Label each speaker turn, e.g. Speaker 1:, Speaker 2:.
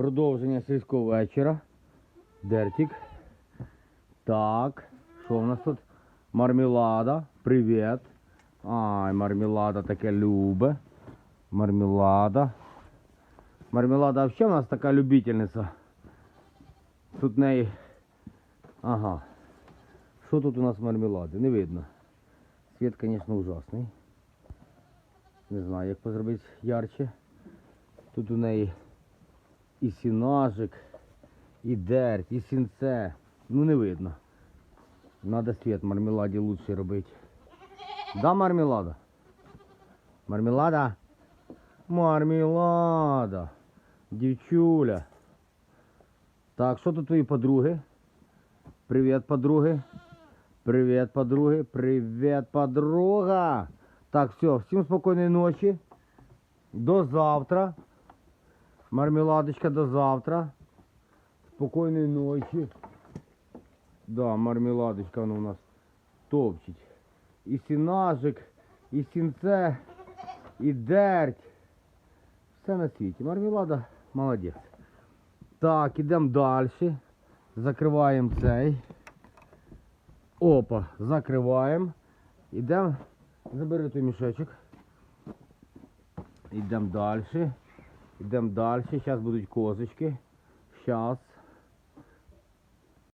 Speaker 1: Продовження сільського вечора. Дертик. Так. Що в нас тут? Мармелада. Привіт. Ай, мармелада таке любе. Мармелада. Мармелада взагалі у нас така любительниця. Тут неї. Ага. Що тут у нас мармелади? Не видно. Світ, звісно, ужасний. Не знаю, як позробити ярче. Тут у неї і сінажик, і дерть, і сінце. Ну не видно. Надо світ мармеладі лучше робити. Да, мармелада? Мармелада? Мармелада. Дівчуля. Так, що тут твої подруги? Привіт, подруги. Привіт, подруги. Привіт, подруга. Так, все, всім спокійної ночі. До завтра. Мармеладочка до завтра. Спокійної ночі. Да, мармеладочка вона у нас топчить. І сінажик, і сінце, і дерть. Все на світі. Мармелада молодець. Так, ідемо далі. Закриваємо цей. Опа, закриваємо. Ідемо. Забери той мішечок. Ідемо далі. Ідемо далі. Зараз будуть козочки. Зараз.